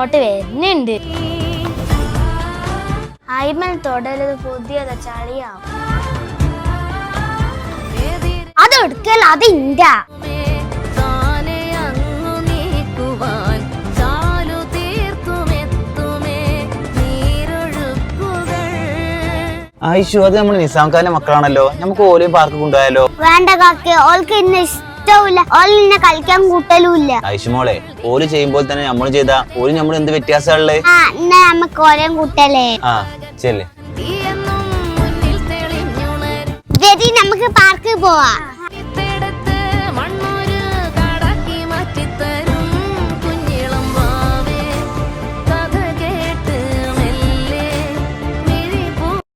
അങ്ങോട്ട് വരുന്നുണ്ട്. അയ്മൽ തൊടരുത് പുതിയത് ചളിയാവും അത് എടുക്കല അത് ഇന്റെ അങ്ങു നീക്കുവാൻ ചാലു തീർത്തുമെത്തുമേ നീരൊഴുക്കുകൾ. ആയിഷു അത് നമ്മൾ നിസാംഖാന്റെ മക്കളാണല്ലോ. നമുക്ക് ഓലയും പാർക്ക് കൊണ്ടുപോയാലോ? വേണ്ട കാക്കെ ഓൾക്ക് ഇന്ന് ഇഷ്ടമില്ല ഓൾ ഇന്നെ കളിക്കാൻ കൂട്ടലുമില്ല ഐശുമോളെ ഓൽ ചെയ്യുമ്പോൾ തന്നെ നമ്മൾ ചെയ്താ ഓൽ നമ്മൾ എന്ത് വ്യത്യാസമുള്ളേ ആ എന്നാ നമുക്ക് ഓരോ കൂട്ടലേ. ആ ചെല്ലേ നമുക്ക് പാർക്കിൽ പോവാ.